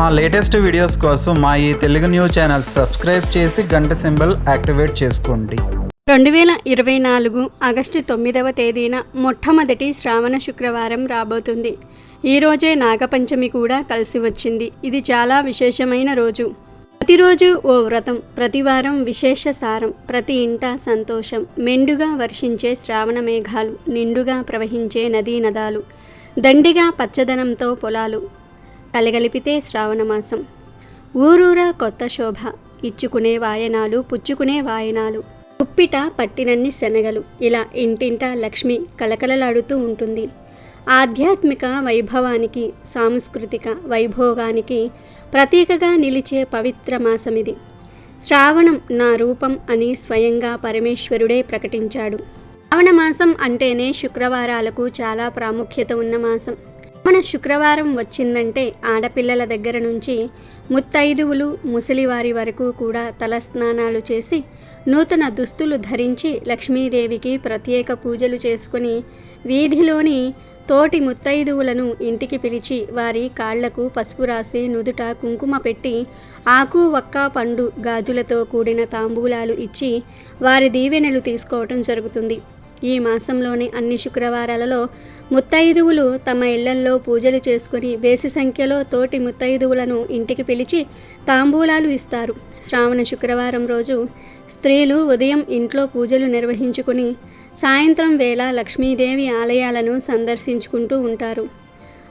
మా latest videos కోసం మా ఈ తెలుగు న్యూస్ ఛానల్ సబ్స్క్రైబ్ చేసి గంట సింబల్ యాక్టివేట్ చేసుకోండి. రెండు వేల ఇరవై నాలుగు ఆగస్టు తొమ్మిదవ తేదీన మొట్టమొదటి శ్రావణ శుక్రవారం రాబోతుంది. ఈ రోజే నాగపంచమి కూడా కలిసి వచ్చింది. ఇది చాలా విశేషమైన రోజు. ప్రతిరోజు ఓ వ్రతం ప్రతివారం విశేష సారం ప్రతి ఇంట సంతోషం మెండుగా వర్షించే శ్రావణ మేఘాలు నిండుగా ప్రవహించే నదీ నదాలు దండిగా పచ్చదనంతో పొలాలు కలగలిపితే శ్రావణమాసం ఊరూరా కొత్త శోభ. ఇచ్చుకునే వాయనాలు పుచ్చుకునే వాయనాలు. ఉప్పిట పట్టినన్ని శనగలు. ఇలా ఇంటింటా లక్ష్మి కలకలలాడుతూ ఉంటుంది. ఆధ్యాత్మిక వైభవానికి సాంస్కృతిక వైభోగానికి ప్రతీకగా నిలిచే పవిత్ర మాసమిది. శ్రావణం నా రూపం అని స్వయంగా పరమేశ్వరుడే ప్రకటించాడు. శ్రావణ మాసం అంటేనే శుక్రవారాలకు చాలా ప్రాముఖ్యత ఉన్న మాసం. మన శుక్రవారం వచ్చిందంటే ఆడపిల్లల దగ్గర నుంచి ముత్తైదువులు ముసలివారి వరకు కూడా తలస్నానాలు చేసి నూతన దుస్తులు ధరించి లక్ష్మీదేవికి ప్రత్యేక పూజలు చేసుకుని వీధిలోని తోటి ముత్తైదువులను ఇంటికి పిలిచి వారి కాళ్ళకు పసుపు రాసి నుదుట కుంకుమ పెట్టి ఆకు వక్క పండు గాజులతో కూడిన తాంబూలాలు ఇచ్చి వారి దీవెనలు తీసుకోవటం జరుగుతుంది. ఈ మాసంలోని అన్ని శుక్రవారాలలో ముత్తైదువులు తమ ఇళ్ళల్లో పూజలు చేసుకుని బేసి సంఖ్యలో తోటి ముత్తైదువులను ఇంటికి పిలిచి తాంబూలాలు ఇస్తారు. శ్రావణ శుక్రవారం రోజు స్త్రీలు ఉదయం ఇంట్లో పూజలు నిర్వహించుకుని సాయంత్రం వేళ లక్ష్మీదేవి ఆలయాలను సందర్శించుకుంటూ ఉంటారు.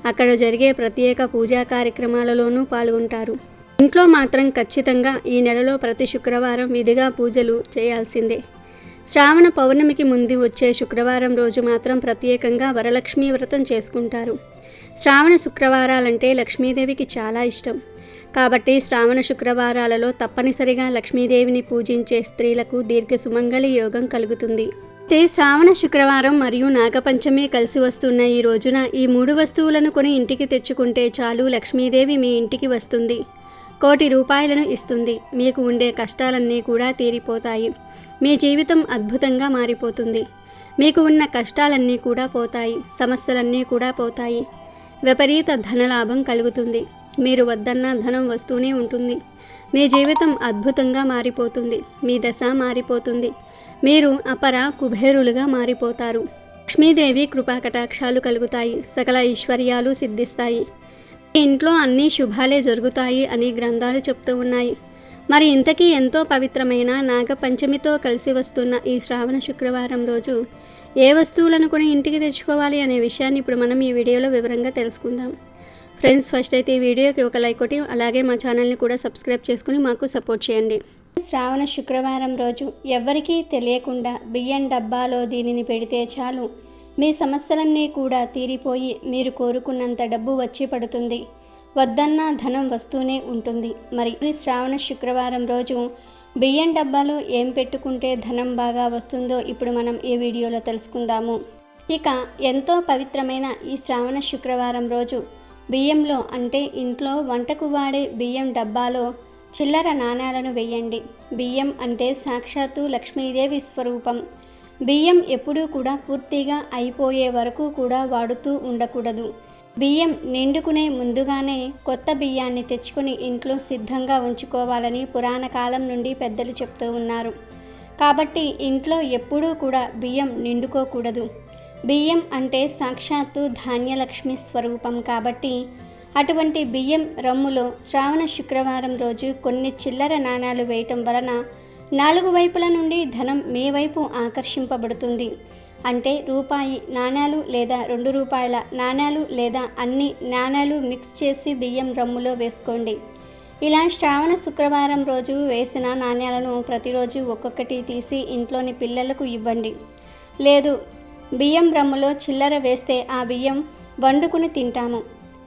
అక్కడ జరిగే ప్రత్యేక పూజా కార్యక్రమాలలోనూ పాల్గొంటారు. ఇంట్లో మాత్రం ఖచ్చితంగా ఈ నెలలో ప్రతి శుక్రవారం విధిగా పూజలు చేయాల్సిందే. శ్రావణ పౌర్ణమికి ముందు వచ్చే శుక్రవారం రోజు మాత్రం ప్రత్యేకంగా వరలక్ష్మీ వ్రతం చేసుకుంటారు. శ్రావణ శుక్రవారాలంటే లక్ష్మీదేవికి చాలా ఇష్టం. కాబట్టి శ్రావణ శుక్రవారాలలో తప్పనిసరిగా లక్ష్మీదేవిని పూజించే స్త్రీలకు దీర్ఘ సుమంగళి యోగం కలుగుతుంది. అయితే శ్రావణ శుక్రవారం మరియు నాగపంచమి కలిసి వస్తున్న ఈ రోజున ఈ మూడు వస్తువులను కొని ఇంటికి తెచ్చుకుంటే చాలు లక్ష్మీదేవి మీ ఇంటికి వస్తుంది. కోటి రూపాయలను ఇస్తుంది. మీకు ఉండే కష్టాలన్నీ కూడా తీరిపోతాయి. మీ జీవితం అద్భుతంగా మారిపోతుంది. మీకు ఉన్న కష్టాలన్నీ కూడా పోతాయి. సమస్యలన్నీ కూడా పోతాయి. విపరీత ధనలాభం కలుగుతుంది. మీరు వద్దన్న ధనం వస్తూనే ఉంటుంది. మీ జీవితం అద్భుతంగా మారిపోతుంది. మీ దశ మారిపోతుంది. మీరు అపర కుబేరులుగా మారిపోతారు. లక్ష్మీదేవి కృపాకటాక్షాలు కలుగుతాయి. సకల ఐశ్వర్యాలు సిద్ధిస్తాయి. ఇంట్లో అన్ని శుభాలే జరుగుతాయి అని గ్రంథాలు చెప్తూ ఉన్నాయి. మరి ఇంతకీ ఎంతో పవిత్రమైన నాగపంచమితో కలిసి వస్తున్న ఈ శ్రావణ శుక్రవారం రోజు ఏ వస్తువులను కొని ఇంటికి తెచ్చుకోవాలి అనే విషయాన్ని ఇప్పుడు మనం ఈ వీడియోలో వివరంగా తెలుసుకుందాం. ఫ్రెండ్స్ ఫస్ట్ అయితే ఈ వీడియోకి ఒక లైక్ ఒకటి అలాగే మా ఛానల్ని కూడా సబ్స్క్రైబ్ చేసుకుని మాకు సపోర్ట్ చేయండి. శ్రావణ శుక్రవారం రోజు ఎవ్వరికీ తెలియకుండా బియ్యం డబ్బాలో దీనిని పెడితే చాలు. మీ సమస్యలన్నీ కూడా తీరిపోయి మీరు కోరుకున్నంత డబ్బు వచ్చి పడుతుంది. వద్దన్నా ధనం వస్తూనే ఉంటుంది. మరి ఈ శ్రావణ శుక్రవారం రోజు బియ్యం డబ్బాలో ఏం పెట్టుకుంటే ధనం బాగా వస్తుందో ఇప్పుడు మనం ఈ వీడియోలో తెలుసుకుందాము. ఇక ఎంతో పవిత్రమైన ఈ శ్రావణ శుక్రవారం రోజు బియ్యంలో అంటే ఇంట్లో వంటకు వాడే బియ్యం డబ్బాలో చిల్లర నాణాలను వేయండి. బియ్యం అంటే సాక్షాత్తు లక్ష్మీదేవి స్వరూపం. బియ్యం ఎప్పుడూ కూడా పూర్తిగా అయిపోయే వరకు కూడా వాడుతూ ఉండకూడదు. బియ్యం నిండుకునే ముందుగానే కొత్త బియ్యాన్ని తెచ్చుకొని ఇంట్లో సిద్ధంగా ఉంచుకోవాలని పురాణ కాలం నుండి పెద్దలు చెప్తూ ఉన్నారు. కాబట్టి ఇంట్లో ఎప్పుడూ కూడా బియ్యం నిండుకోకూడదు. బియ్యం అంటే సాక్షాత్తు ధాన్యలక్ష్మి స్వరూపం కాబట్టి అటువంటి బియ్యం రమ్ములో శ్రావణ శుక్రవారం రోజు కొన్ని చిల్లర నాణాలు వేయటం వలన నాలుగు వైపుల నుండి ధనం మీ వైపు ఆకర్షింపబడుతుంది. అంటే రూపాయి నాణాలు లేదా రెండు రూపాయల నాణాలు లేదా అన్ని నాణాలు మిక్స్ చేసి బియ్యం రమ్ములో వేసుకోండి. ఇలా శ్రావణ శుక్రవారం రోజు వేసిన నాణ్యాలను ప్రతిరోజు ఒక్కొక్కటి తీసి ఇంట్లోని పిల్లలకు ఇవ్వండి. లేదు బియ్యం రమ్ములో చిల్లర వేస్తే ఆ బియ్యం వండుకుని తింటాము.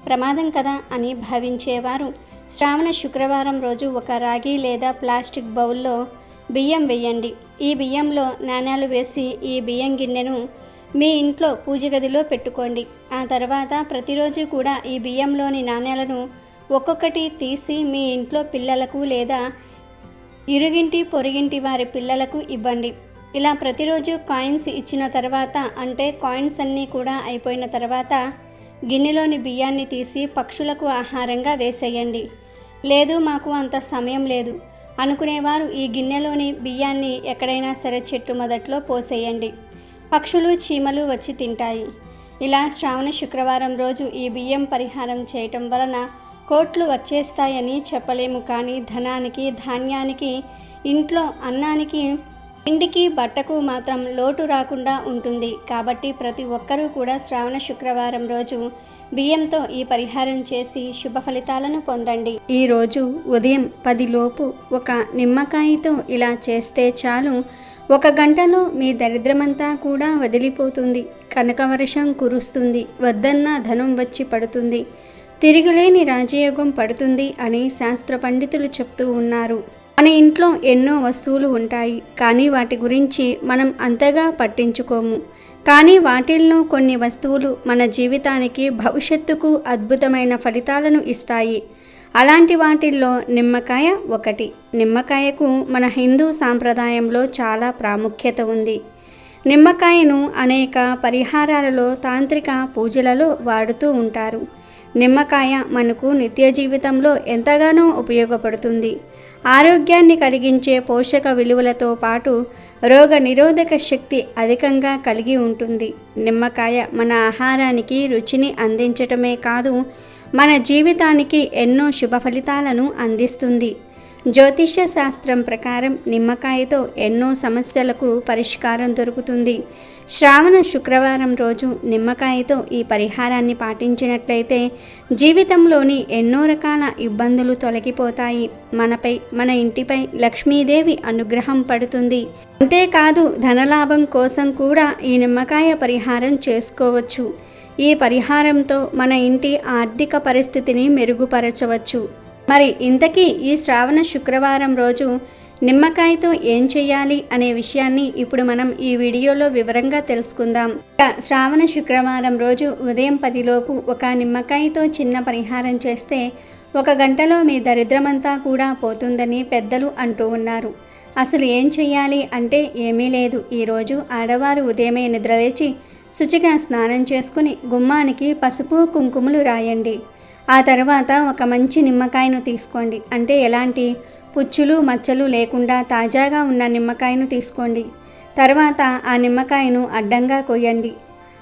ప్రమాదం కదా అని భావించేవారు. శ్రావణ శుక్రవారం రోజు ఒక రాగి లేదా ప్లాస్టిక్ బౌల్లో బియ్యం వేయండి ఈ బియ్యంలో నాణ్యాలు వేసి ఈ బియ్యం గిన్నెను మీ ఇంట్లో పూజ గదిలో పెట్టుకోండి. ఆ తర్వాత ప్రతిరోజు కూడా ఈ బియ్యంలోని నాణ్యాలను ఒక్కొక్కటి తీసి మీ ఇంట్లో పిల్లలకు లేదా ఇరుగింటి పొరుగింటి వారి పిల్లలకు ఇవ్వండి. ఇలా ప్రతిరోజు కాయిన్స్ ఇచ్చిన తర్వాత అంటే కాయిన్స్ అన్నీ కూడా అయిపోయిన తర్వాత గిన్నెలోని బియ్యాన్ని తీసి పక్షులకు ఆహారంగా వేసేయండి. లేదు మాకు అంత సమయం లేదు. అనుకునేవారు ఈ గిన్నెలోని బియ్యాన్ని ఎక్కడైనా సరే చెట్టు మొదట్లో పోసేయండి. పక్షులు చీమలు వచ్చి తింటాయి ఇలా శ్రావణ శుక్రవారం రోజు ఈ బియ్యం పరిహారం చేయటం వలన కోట్లు వచ్చేస్తాయని చెప్పలేము కానీ ధనానికి ధాన్యానికి ఇంట్లో అన్నానికి ఇంటికి బట్టకు మాత్రం లోటు రాకుండా ఉంటుంది. కాబట్టి ప్రతి ఒక్కరూ కూడా శ్రావణ శుక్రవారం రోజు బియ్యంతో ఈ పరిహారం చేసి శుభ ఫలితాలను పొందండి. ఈ రోజు ఉదయం పదిలోపు ఒక నిమ్మకాయతో ఇలా చేస్తే చాలు. ఒక గంటలో మీ దరిద్రమంతా కూడా వదిలిపోతుంది. కనకవర్షం కురుస్తుంది. వద్దన్న ధనం వచ్చి పడుతుంది. తిరుగులేని రాజయోగం పడుతుంది అని శాస్త్ర పండితులు చెప్తూ ఉన్నారు. మన ఇంట్లో ఎన్నో వస్తువులు ఉంటాయి కానీ వాటి గురించి మనం అంతగా పట్టించుకోము. కానీ వాటిల్లో కొన్ని వస్తువులు మన జీవితానికి భవిష్యత్తుకు అద్భుతమైన ఫలితాలను ఇస్తాయి. అలాంటి వాటిల్లో నిమ్మకాయ ఒకటి. నిమ్మకాయకు మన హిందూ సాంప్రదాయంలో చాలా ప్రాముఖ్యత ఉంది. నిమ్మకాయను అనేక పరిహారాలలో తాంత్రిక పూజలలో వాడుతూ ఉంటారు. నిమ్మకాయ మనకు నిత్య జీవితంలో ఎంతగానో ఉపయోగపడుతుంది. ఆరోగ్యాన్ని కలిగించే పోషక విలువలతో పాటు రోగ నిరోధక శక్తి అధికంగా కలిగి ఉంటుంది. నిమ్మకాయ మన ఆహారానికి రుచిని అందించటమే కాదు మన జీవితానికి ఎన్నో శుభ ఫలితాలను అందిస్తుంది. జ్యోతిష్య శాస్త్రం ప్రకారం నిమ్మకాయతో ఎన్నో సమస్యలకు పరిష్కారం దొరుకుతుంది. శ్రావణ శుక్రవారం రోజు నిమ్మకాయతో ఈ పరిహారాన్ని పాటించినట్లయితే జీవితంలోని ఎన్నో రకాల ఇబ్బందులు తొలగిపోతాయి. మనపై మన ఇంటిపై లక్ష్మీదేవి అనుగ్రహం పడుతుంది. అంతేకాదు ధనలాభం కోసం కూడా ఈ నిమ్మకాయ పరిహారం చేసుకోవచ్చు. ఈ పరిహారంతో మన ఇంటి ఆర్థిక పరిస్థితిని మెరుగుపరచవచ్చు. మరి ఇంతకీ ఈ శ్రావణ శుక్రవారం రోజు నిమ్మకాయతో ఏం చేయాలి అనే విషయాన్ని ఇప్పుడు మనం ఈ వీడియోలో వివరంగా తెలుసుకుందాం. ఇక శ్రావణ శుక్రవారం రోజు ఉదయం పదిలోపు ఒక నిమ్మకాయతో చిన్న పరిహారం చేస్తే ఒక గంటలో మీ దరిద్రమంతా కూడా పోతుందని పెద్దలు అంటూ ఉన్నారు. అసలు ఏం చెయ్యాలి అంటే ఏమీ లేదు. ఈరోజు ఆడవారు ఉదయమే నిద్రలేచి శుచిగా స్నానం చేసుకుని గుమ్మానికి పసుపు కుంకుమలు రాయండి. ఆ తర్వాత ఒక మంచి నిమ్మకాయను తీసుకోండి. అంటే ఎలాంటి? పుచ్చులు మచ్చలు లేకుండా తాజాగా ఉన్న నిమ్మకాయను తీసుకోండి. తర్వాత ఆ నిమ్మకాయను అడ్డంగా కొయ్యండి.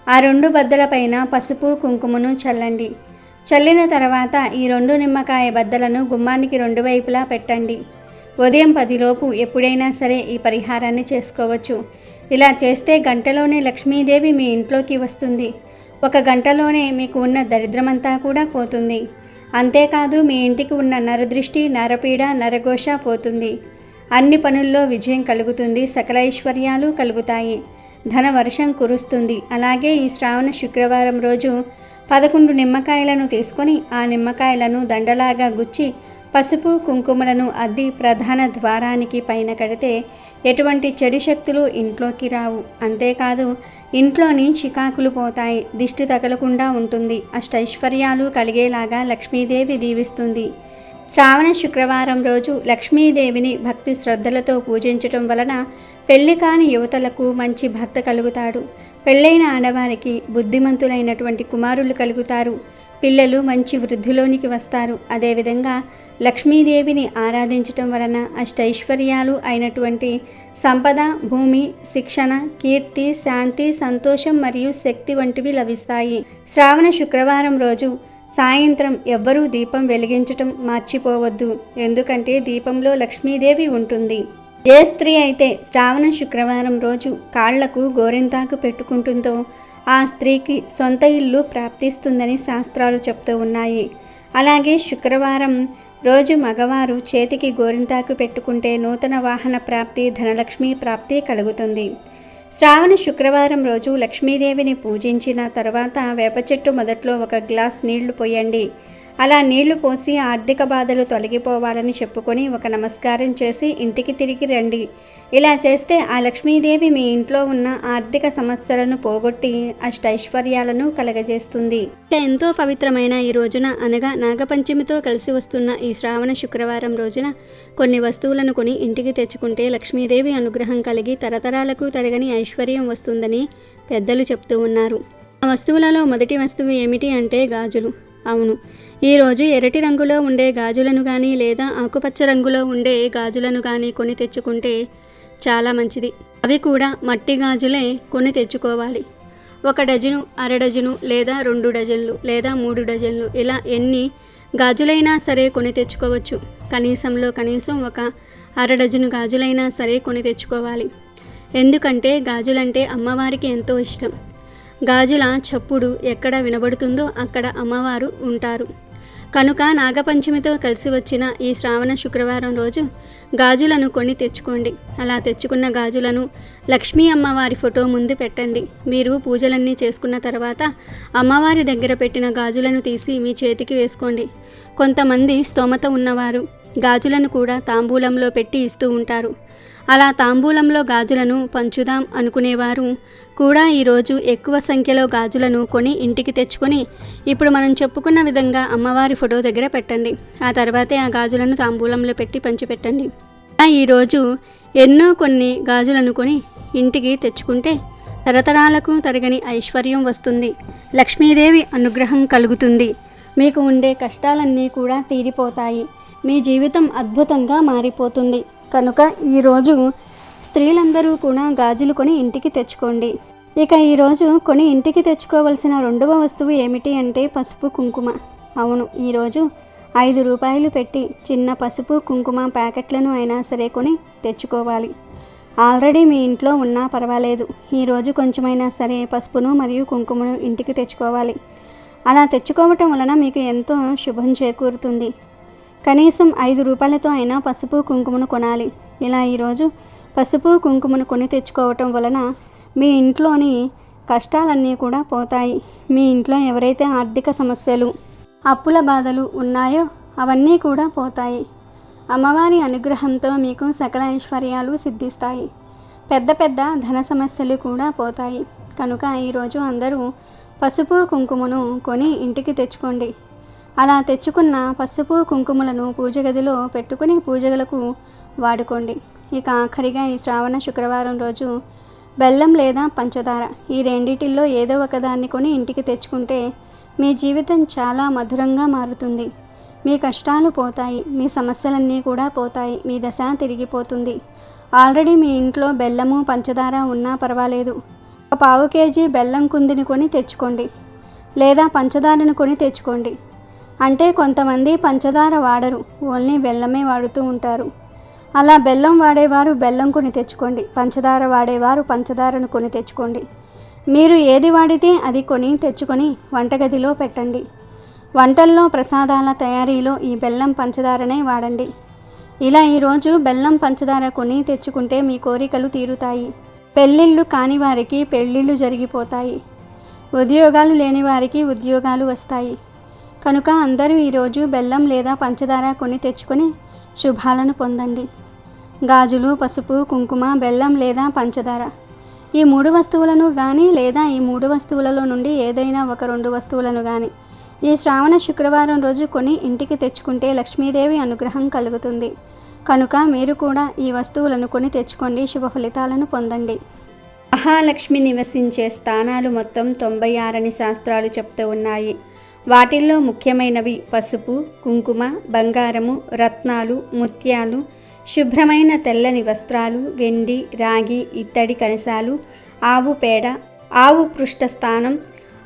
ఆ రెండు బద్దలపైన పసుపు కుంకుమను చల్లండి. చల్లిన తర్వాత ఈ రెండు నిమ్మకాయ బద్దలను గుమ్మానికి రెండు వైపులా పెట్టండి. ఉదయం పదిలోపు ఎప్పుడైనా సరే ఈ పరిహారాన్ని చేసుకోవచ్చు. ఇలా చేస్తే గంటలోనే లక్ష్మీదేవి మీ ఇంట్లోకి వస్తుంది. ఒక గంటలోనే మీకు ఉన్న దరిద్రమంతా కూడా పోతుంది. అంతేకాదు మీ ఇంటికి ఉన్న నరదృష్టి నరపీడ నరఘోష పోతుంది. అన్ని పనుల్లో విజయం కలుగుతుంది సకల ఐశ్వర్యాలు కలుగుతాయి. ధన వర్షం కురుస్తుంది. అలాగే ఈ శ్రావణ శుక్రవారం రోజు పదకొండు నిమ్మకాయలను తీసుకొని ఆ నిమ్మకాయలను దండలాగా గుచ్చి పసుపు కుంకుమలను అద్ది ప్రధాన ద్వారానికి పైన కడితే ఎటువంటి చెడు శక్తులు ఇంట్లోకి రావు. అంతేకాదు ఇంట్లోని చికాకులు పోతాయి దిష్టి తగలకుండా ఉంటుంది అష్టైశ్వర్యాలు కలిగేలాగా లక్ష్మీదేవి దీవిస్తుంది. శ్రావణ శుక్రవారం రోజు లక్ష్మీదేవిని భక్తి శ్రద్ధలతో పూజించటం వలన పెళ్ళి కాని యువతలకు మంచి భర్త కలుగుతాడు. పెళ్ళైన ఆడవారికి బుద్ధిమంతులైనటువంటి కుమారులు కలుగుతారు. పిల్లలు మంచి వృద్ధిలోనికి వస్తారు. అదేవిధంగా లక్ష్మీదేవిని ఆరాధించటం వలన అష్టైశ్వర్యాలు అయినటువంటి సంపద భూమి శిక్షణ కీర్తి శాంతి సంతోషం మరియు శక్తి వంటివి లభిస్తాయి. శ్రావణ శుక్రవారం రోజు సాయంత్రం ఎవ్వరూ దీపం వెలిగించటం మర్చిపోవద్దు. ఎందుకంటే దీపంలో లక్ష్మీదేవి ఉంటుంది. ఏ స్త్రీ అయితే శ్రావణ శుక్రవారం రోజు కాళ్ళకు గోరింతాకు పెట్టుకుంటుందో ఆ స్త్రీకి సొంత ఇల్లు ప్రాప్తిస్తుందని శాస్త్రాలు చెప్తూ ఉన్నాయి. అలాగే శుక్రవారం రోజు మగవారు చేతికి గోరింతాకు పెట్టుకుంటే నూతన వాహన ప్రాప్తి ధనలక్ష్మి ప్రాప్తి కలుగుతుంది. శ్రావణ శుక్రవారం రోజు లక్ష్మీదేవిని పూజించిన తర్వాత వేప చెట్టు మొదట్లో ఒక గ్లాస్ నీళ్ళు పోయండి. అలా నీళ్ళు పోసి ఆర్థిక బాధలు తొలగిపోవాలని చెప్పుకొని ఒక నమస్కారం చేసి ఇంటికి తిరిగి రండి. ఇలా చేస్తే ఆ లక్ష్మీదేవి మీ ఇంట్లో ఉన్న ఆర్థిక సమస్యలను పోగొట్టి అష్టైశ్వర్యాలను కలగజేస్తుంది. ఎంతో పవిత్రమైన ఈ రోజున అనగా నాగపంచమితో కలిసి వస్తున్న ఈ శ్రావణ శుక్రవారం రోజున కొన్ని వస్తువులను కొని ఇంటికి తెచ్చుకుంటే లక్ష్మీదేవి అనుగ్రహం కలిగి తరతరాలకు తరగని ఐశ్వర్యం వస్తుందని పెద్దలు చెప్తూ ఉన్నారు. ఆ వస్తువులలో మొదటి వస్తువు ఏమిటి అంటే గాజులు. అవును. ఈరోజు ఎరటి రంగులో ఉండే గాజులను కానీ లేదా ఆకుపచ్చ రంగులో ఉండే గాజులను కానీ కొని తెచ్చుకుంటే చాలా మంచిది. అవి కూడా మట్టి గాజులే కొని తెచ్చుకోవాలి. ఒక డజను అర డజను లేదా రెండు డజన్లు లేదా మూడు డజన్లు ఇలా ఎన్ని గాజులైనా సరే కొని తెచ్చుకోవచ్చు. కనీసంలో కనీసం ఒక అర డజను గాజులైనా సరే కొని తెచ్చుకోవాలి. ఎందుకంటే గాజులంటే అమ్మవారికి ఎంతో ఇష్టం. గాజుల చప్పుడు ఎక్కడ వినబడుతుందో అక్కడ అమ్మవారు ఉంటారు. కనుక నాగపంచమితో కలిసి వచ్చిన ఈ శ్రావణ శుక్రవారం రోజు గాజులను కొని తెచ్చుకోండి. అలా తెచ్చుకున్న గాజులను లక్ష్మీ అమ్మవారి ఫోటో ముందు పెట్టండి. మీరు పూజలన్నీ చేసుకున్న తర్వాత అమ్మవారి దగ్గర పెట్టిన గాజులను తీసి మీ చేతికి వేసుకోండి. కొంతమంది స్తోమత ఉన్నవారు గాజులను కూడా తాంబూలంలో పెట్టి ఇస్తూ ఉంటారు. అలా తాంబూలంలో గాజులను పంచుదాం అనుకునేవారు. కూడా ఈరోజు ఎక్కువ సంఖ్యలో గాజులను కొని ఇంటికి తెచ్చుకొని ఇప్పుడు మనం చెప్పుకున్న విధంగా అమ్మవారి ఫోటో దగ్గర పెట్టండి. ఆ తర్వాతే ఆ గాజులను తాంబూలంలో పెట్టి పంచిపెట్టండి. ఈరోజు ఎన్నో కొన్ని గాజులను కొని ఇంటికి తెచ్చుకుంటే తరతరాలకు తరగని ఐశ్వర్యం వస్తుంది. లక్ష్మీదేవి అనుగ్రహం కలుగుతుంది. మీకు ఉండే కష్టాలన్నీ కూడా తీరిపోతాయి. మీ జీవితం అద్భుతంగా మారిపోతుంది. కనుక ఈరోజు స్త్రీలందరూ కూడా గాజులు కొని ఇంటికి తెచ్చుకోండి. ఇక ఈరోజు కొని ఇంటికి తెచ్చుకోవలసిన రెండవ వస్తువు ఏమిటి అంటే పసుపు కుంకుమ. అవును ఈరోజు ఐదు రూపాయలు పెట్టి చిన్న పసుపు కుంకుమ ప్యాకెట్లను అయినా సరే కొని తెచ్చుకోవాలి. ఆల్రెడీ మీ ఇంట్లో ఉన్నా పర్వాలేదు. ఈరోజు కొంచెమైనా సరే పసుపును మరియు కుంకుమను ఇంటికి తెచ్చుకోవాలి. అలా తెచ్చుకోవటం వలన మీకు ఎంతో శుభం చేకూరుతుంది. కనీసం ఐదు రూపాయలతో అయినా పసుపు కుంకుమను కొనాలి. ఇలా ఈరోజు పసుపు కుంకుమను కొని తెచ్చుకోవటం వలన మీ ఇంట్లోని కష్టాలన్నీ కూడా పోతాయి. మీ ఇంట్లో ఎవరైతే ఆర్థిక సమస్యలు అప్పుల బాధలు ఉన్నాయో అవన్నీ కూడా పోతాయి. అమ్మవారి అనుగ్రహంతో మీకు సకల ఐశ్వర్యాలు సిద్ధిస్తాయి. పెద్ద పెద్ద ధన సమస్యలు కూడా పోతాయి. కనుక ఈరోజు అందరూ పసుపు కుంకుమను కొని ఇంటికి తెచ్చుకోండి. అలా తెచ్చుకున్న పసుపు కుంకుమలను పూజ గదిలో పెట్టుకుని పూజలకు వాడుకోండి. ఇక ఆఖరిగా ఈ శ్రావణ శుక్రవారం రోజు బెల్లం లేదా పంచదార ఈ రెండిటిల్లో ఏదో ఒకదాన్ని కొని ఇంటికి తెచ్చుకుంటే మీ జీవితం చాలా మధురంగా మారుతుంది. మీ కష్టాలు పోతాయి మీ సమస్యలన్నీ కూడా పోతాయి మీ దశ తిరిగిపోతుంది. ఆల్రెడీ మీ ఇంట్లో బెల్లము పంచదార ఉన్నా పర్వాలేదు. ఒక పావు కేజీ బెల్లం కుందిని కొని తెచ్చుకోండి. లేదా పంచదారను కొని తెచ్చుకోండి. అంటే కొంతమంది పంచదార వాడరు ఓన్లీ బెల్లమే వాడుతూ ఉంటారు. అలా బెల్లం వాడేవారు బెల్లం కొని తెచ్చుకోండి పంచదార వాడేవారు పంచదారను కొని తెచ్చుకోండి. మీరు ఏది వాడితే అది కొని తెచ్చుకొని వంటగదిలో పెట్టండి. వంటల్లో ప్రసాదాల తయారీలో ఈ బెల్లం పంచదారనే వాడండి. ఇలా ఈరోజు బెల్లం పంచదార కొని తెచ్చుకుంటే మీ కోరికలు తీరుతాయి. పెళ్ళిళ్ళు కాని వారికి పెళ్ళిళ్ళు జరిగిపోతాయి. ఉద్యోగాలు లేని వారికి ఉద్యోగాలు వస్తాయి. కనుక అందరూ ఈరోజు బెల్లం లేదా పంచదార కొని తెచ్చుకొని శుభాలను పొందండి. గాజులు పసుపు కుంకుమ బెల్లం లేదా పంచదార. ఈ మూడు వస్తువులను కానీ లేదా ఈ మూడు వస్తువులలో నుండి ఏదైనా ఒక రెండు వస్తువులను కానీ ఈ శ్రావణ శుక్రవారం రోజు కొని ఇంటికి తెచ్చుకుంటే లక్ష్మీదేవి అనుగ్రహం కలుగుతుంది. కనుక మీరు కూడా ఈ వస్తువులను కొని తెచ్చుకోండి శుభ ఫలితాలను పొందండి. మహాలక్ష్మి నివసించే స్థానాలు మొత్తం తొంభై ఆరని శాస్త్రాలు చెప్తూ ఉన్నాయి. వాటిల్లో ముఖ్యమైనవి పసుపు కుంకుమ బంగారము రత్నాలు ముత్యాలు శుభ్రమైన తెల్లని వస్త్రాలు వెండి రాగి ఇత్తడి కలశాలు ఆవు పేడ ఆవు పృష్ఠస్థానం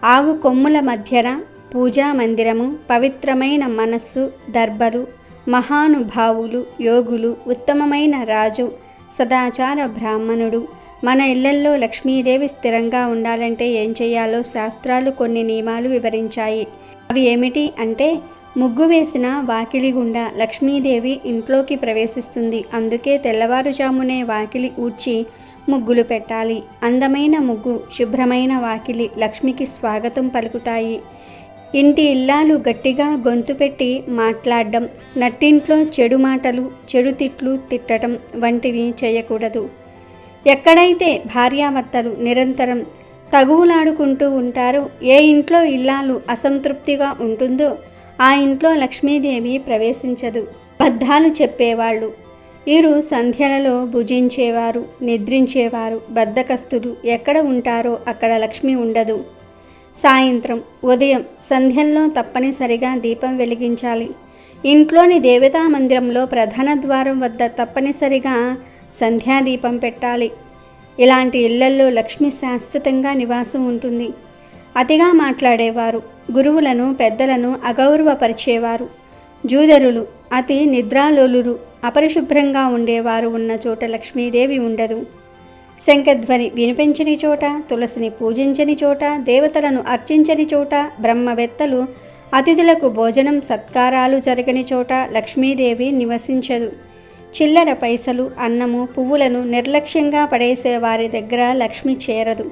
ఆవు కొమ్ముల మధ్యన పూజా మందిరము పవిత్రమైన మనస్సు దర్బలు మహానుభావులు యోగులు ఉత్తమమైన రాజు సదాచార బ్రాహ్మణుడు మన ఇళ్ళల్లో లక్ష్మీదేవి స్థిరంగా ఉండాలంటే ఏం చేయాలో శాస్త్రాలు కొన్ని నియమాలు వివరించాయి. అవి ఏమిటి అంటే ముగ్గు వేసిన వాకిలి గుండా లక్ష్మీదేవి ఇంట్లోకి ప్రవేశిస్తుంది. అందుకే తెల్లవారుజామునే వాకిలి ఊడ్చి ముగ్గులు పెట్టాలి. అందమైన ముగ్గు శుభ్రమైన వాకిలి లక్ష్మికి స్వాగతం పలుకుతాయి. ఇంటి ఇల్లాలు గట్టిగా గొంతు పెట్టి మాట్లాడడం నట్టింట్లో చెడు మాటలు చెడు తిట్లు తిట్టడం వంటివి చేయకూడదు. ఎక్కడైతే భార్యాభర్తలు నిరంతరం తగువులాడుకుంటూ ఉంటారో ఏ ఇంట్లో ఇల్లాలు అసంతృప్తిగా ఉంటుందో ఆ ఇంట్లో లక్ష్మీదేవి ప్రవేశించదు. బద్ధాలు చెప్పేవాళ్ళు. వీరు సంధ్యలలో భుజించేవారు నిద్రించేవారు బద్ధకస్తులు ఎక్కడ ఉంటారో అక్కడ లక్ష్మి ఉండదు. సాయంత్రం ఉదయం సంధ్యల్లో తప్పనిసరిగా దీపం వెలిగించాలి. ఇంట్లోని దేవతా మందిరంలో ప్రధాన ద్వారం వద్ద తప్పనిసరిగా సంధ్యాదీపం పెట్టాలి. ఇలాంటి ఇళ్ళల్లో లక్ష్మి శాశ్వతంగా నివాసం ఉంటుంది. అతిగా మాట్లాడేవారు గురువులను పెద్దలను అగౌరవపరిచేవారు. జూదరులు అతి నిద్రాలోలురు అపరిశుభ్రంగా ఉండేవారు ఉన్న చోట లక్ష్మీదేవి ఉండదు. శంఖధ్వని వినిపించని చోట తులసిని పూజించని చోట దేవతలను అర్చించని చోట బ్రహ్మవేత్తలు అతిథులకు భోజనం సత్కారాలు జరగని చోట లక్ష్మీదేవి నివసించదు. చిల్లర పైసలు అన్నము పువ్వులను నిర్లక్ష్యంగా పడేసే వారి దగ్గర లక్ష్మి చేరదు.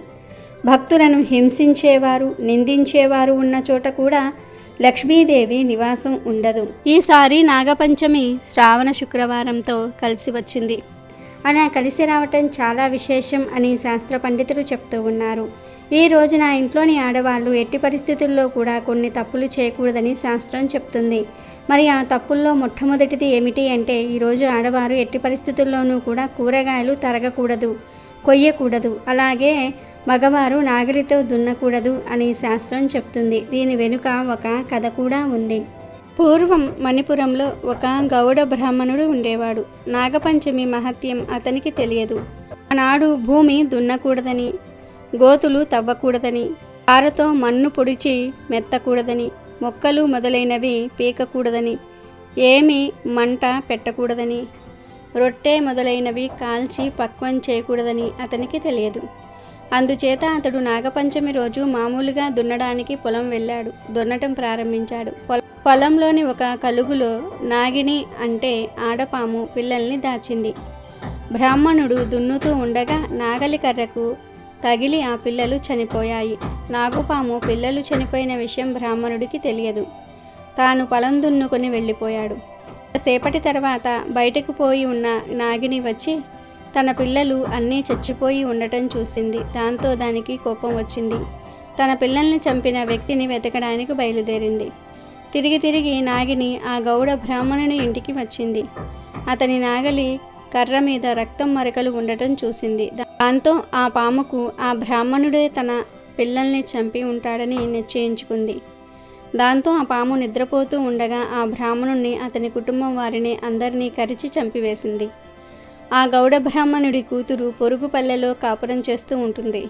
భక్తులను హింసించేవారు నిందించేవారు ఉన్న చోట కూడా లక్ష్మీదేవి నివాసం ఉండదు. ఈసారి నాగపంచమి శ్రావణ శుక్రవారంతో కలిసి వచ్చింది. అలా కలిసి రావటం చాలా విశేషం అని శాస్త్ర పండితులు చెప్తూ ఉన్నారు. ఈ రోజున ఇంట్లోని ఆడవాళ్ళు ఎట్టి పరిస్థితుల్లో కూడా కొన్ని తప్పులు చేయకూడదని శాస్త్రం చెప్తుంది. మరి ఆ తప్పుల్లో మొట్టమొదటిది ఏమిటి అంటే ఈరోజు ఆడవారు ఎట్టి పరిస్థితుల్లోనూ కూడా కూరగాయలు తరగకూడదు కొయ్యకూడదు అలాగే మగవారు నాగలితో దున్నకూడదు అని శాస్త్రం చెప్తుంది. దీని వెనుక ఒక కథ కూడా ఉంది. పూర్వం మణిపురంలో ఒక గౌడ బ్రాహ్మణుడు ఉండేవాడు. నాగపంచమి మహత్యం అతనికి తెలియదు. ఆనాడు భూమి దున్నకూడదని గోతులు తవ్వకూడదని పారతో మన్ను పొడిచి మెత్తకూడదని మొక్కలు మొదలైనవి పీకకూడదని ఏమి మంట పెట్టకూడదని రొట్టె మొదలైనవి కాల్చి పక్వం చేయకూడదని అతనికి తెలియదు. అందుచేత అతడు నాగపంచమి రోజు మామూలుగా దున్నడానికి పొలం వెళ్ళాడు. దున్నటం ప్రారంభించాడు. పొల- పొలంలోని ఒక కలుగులో నాగిని అంటే ఆడపాము పిల్లల్ని దాచింది. బ్రాహ్మణుడు దున్నుతూ ఉండగా నాగలి కర్రకు తగిలి ఆ పిల్లలు చనిపోయాయి. నాగుపాము పిల్లలు చనిపోయిన విషయం బ్రాహ్మణుడికి తెలియదు. తాను పొలం దున్నుకొని వెళ్ళిపోయాడు. సేపటి తర్వాత బయటకు పోయి ఉన్న నాగిని వచ్చి తన పిల్లలు అన్నీ చచ్చిపోయి ఉండటం చూసింది. దాంతో దానికి కోపం వచ్చింది. తన పిల్లల్ని చంపిన వ్యక్తిని వెతకడానికి బయలుదేరింది. తిరిగి తిరిగి నాగిని ఆ గౌడ బ్రాహ్మణుని ఇంటికి వచ్చింది. అతని నాగలి కర్ర మీద రక్తం మరకలు ఉండటం చూసింది. దాంతో ఆ పాముకు ఆ బ్రాహ్మణుడే తన పిల్లల్ని చంపి ఉంటాడని నిశ్చయించుకుంది. దాంతో ఆ పాము నిద్రపోతూ ఉండగా ఆ బ్రాహ్మణుణ్ణి అతని కుటుంబం వారిని అందరినీ కరిచి చంపివేసింది. ఆ గౌడ బ్రాహ్మణుడి కూతురు పొరుగు పల్లెలో కాపురం చేస్తూ ఉంటుంది.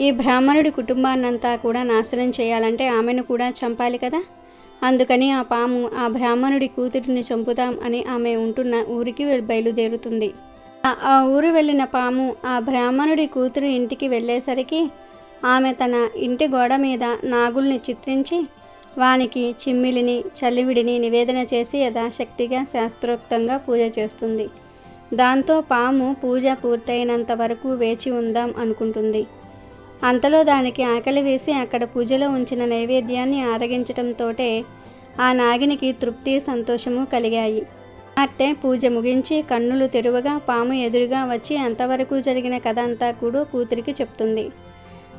ఈ బ్రాహ్మణుడి కుటుంబాన్నంతా కూడా నాశనం చేయాలంటే ఆమెను కూడా చంపాలి కదా? అందుకని ఆ పాము ఆ బ్రాహ్మణుడి కూతురిని చంపుదాం అని ఆమె ఉంటున్న ఊరికి బయలుదేరుతుంది. ఆ- ఊరు వెళ్ళిన పాము ఆ బ్రాహ్మణుడి కూతురు ఇంటికి వెళ్ళేసరికి ఆమె తన ఇంటి గోడ మీద నాగుల్ని చిత్రించి వానికి చిమ్మిలిని చల్లివిడిని నివేదన చేసి యథాశక్తిగా శాస్త్రోక్తంగా పూజ చేస్తుంది. దాంతో పాము పూజ పూర్తయినంత వరకు వేచి ఉందాం అనుకుంటుంది. అంతలో దానికి ఆకలి వేసి అక్కడ పూజలో ఉంచిన నైవేద్యాన్ని ఆరగించటంతోటే ఆ నాగినికి తృప్తి సంతోషము కలిగాయి. కుమార్తె పూజ ముగించి కన్నులు తెరువగా పాము ఎదురుగా వచ్చి అంతవరకు జరిగిన కథ అంతా కూడా కూతురికి చెప్తుంది.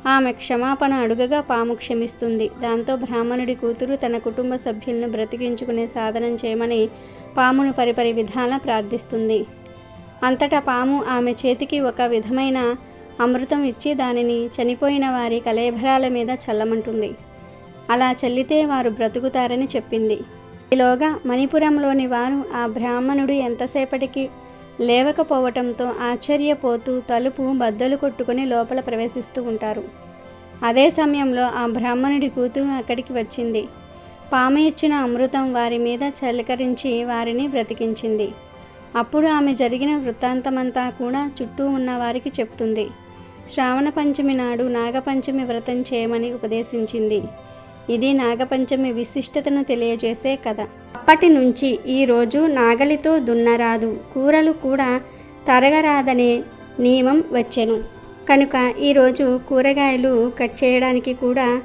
ఆమె క్షమాపణ అడుగగా పాము క్షమిస్తుంది. దాంతో బ్రాహ్మణుడి కూతురు తన కుటుంబ సభ్యులను బ్రతికించుకునే సాధనం చేయమని పామును పరిపరి విధాల ప్రార్థిస్తుంది. అంతటా పాము ఆమె చేతికి ఒక విధమైన అమృతం ఇచ్చి దానిని చనిపోయిన వారి కలేభరాల మీద చల్లమంటుంది. అలా చల్లితే వారు బ్రతుకుతారని చెప్పింది. ఈలోగా మణిపురంలోని వారు ఆ బ్రాహ్మణుడు ఎంతసేపటికి లేవకపోవటంతో ఆశ్చర్యపోతూ తలుపు బద్దలు కొట్టుకుని లోపల ప్రవేశిస్తూ ఉంటారు. అదే సమయంలో ఆ బ్రాహ్మణుడి కూతురు అక్కడికి వచ్చింది. పాము ఇచ్చిన అమృతం వారి మీద చలకరించి వారిని బ్రతికించింది. అప్పుడు ఆమె జరిగిన వృత్తాంతమంతా కూడా చుట్టూ ఉన్న వారికి చెప్తుంది. శ్రావణ పంచమి నాడు నాగపంచమి వ్రతం చేయమని ఉపదేశించింది. ఇది నాగపంచమి విశిష్టతను తెలియజేసే కథ. అప్పటి నుంచి ఈరోజు నాగలితో దున్నరాదు కూరలు కూడా తరగరాదనే నియమం వచ్చెను. కనుక ఈరోజు కూరగాయలు కట్ చేయడానికి కూడా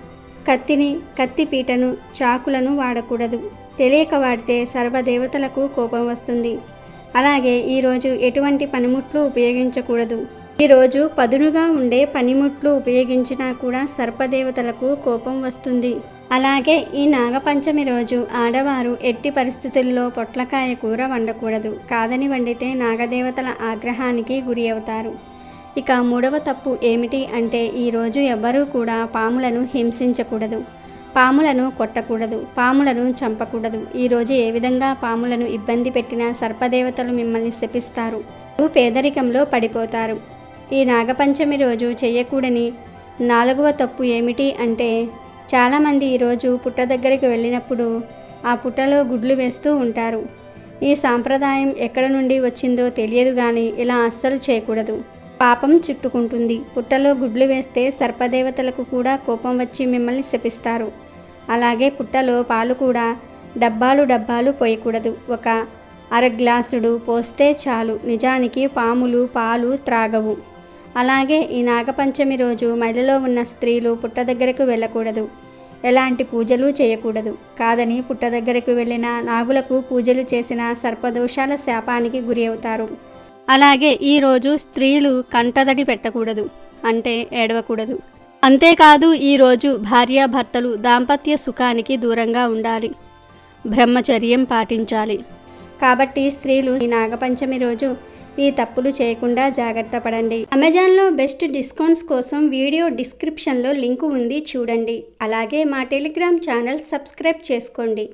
కత్తిని కత్తిపీటను చాకులను వాడకూడదు. తెలియక వాడితే సర్వదేవతలకు కోపం వస్తుంది. అలాగే ఈరోజు ఎటువంటి పనిముట్లు ఉపయోగించకూడదు. ఈరోజు పదునుగా ఉండే పనిముట్లు ఉపయోగించినా కూడా సర్పదేవతలకు కోపం వస్తుంది. అలాగే ఈ నాగపంచమి రోజు ఆడవారు ఎట్టి పరిస్థితుల్లో పొట్లకాయ కూర వండకూడదు. కాదని వండితే నాగదేవతల ఆగ్రహానికి గురి అవుతారు. ఇక మూడవ తప్పు ఏమిటి అంటే ఈరోజు ఎవ్వరూ కూడా పాములను హింసించకూడదు. పాములను కొట్టకూడదు. పాములను చంపకూడదు. ఈరోజు ఏ విధంగా పాములను ఇబ్బంది పెట్టినా సర్పదేవతలు మిమ్మల్ని శపిస్తారు. పేదరికంలో పడిపోతారు. ఈ నాగపంచమి రోజు చేయకూడని నాలుగవ తప్పు ఏమిటి అంటే చాలామంది ఈరోజు పుట్ట దగ్గరికి వెళ్ళినప్పుడు ఆ పుట్టలో గుడ్లు వేస్తూ ఉంటారు. ఈ సాంప్రదాయం ఎక్కడ నుండి వచ్చిందో తెలియదు కానీ ఇలా అస్సలు చేయకూడదు. పాపం చుట్టుకుంటుంది. పుట్టలో గుడ్లు వేస్తే సర్పదేవతలకు కూడా కోపం వచ్చి మిమ్మల్ని శపిస్తారు. అలాగే పుట్టలో పాలు కూడా డబ్బాలు డబ్బాలు పోయకూడదు. ఒక అర గ్లాసుడు పోస్తే చాలు. నిజానికి పాములు పాలు త్రాగవు. అలాగే ఈ నాగపంచమి రోజు మడిలో ఉన్న స్త్రీలు పుట్ట దగ్గరకు వెళ్ళకూడదు. ఎలాంటి పూజలు చేయకూడదు. కాదని పుట్ట దగ్గరకు వెళ్ళిన నాగులకు పూజలు చేసిన సర్పదోషాల శాపానికి గురి అవుతారు. అలాగే ఈరోజు స్త్రీలు కంటదడి పెట్టకూడదు. అంటే ఏడవకూడదు. అంతేకాదు ఈరోజు భార్యాభర్తలు దాంపత్య సుఖానికి దూరంగా ఉండాలి. బ్రహ్మచర్యం పాటించాలి. కాబట్టి స్త్రీలు ఈ నాగపంచమి రోజు ఈ తప్పులు చేయకుండా జాగ్రత్త పడండి. అమెజాన్లో బెస్ట్ డిస్కౌంట్స్ కోసం వీడియో డిస్క్రిప్షన్లో లింకు ఉంది చూడండి. అలాగే మా టెలిగ్రామ్ ఛానల్ సబ్స్క్రైబ్ చేసుకోండి.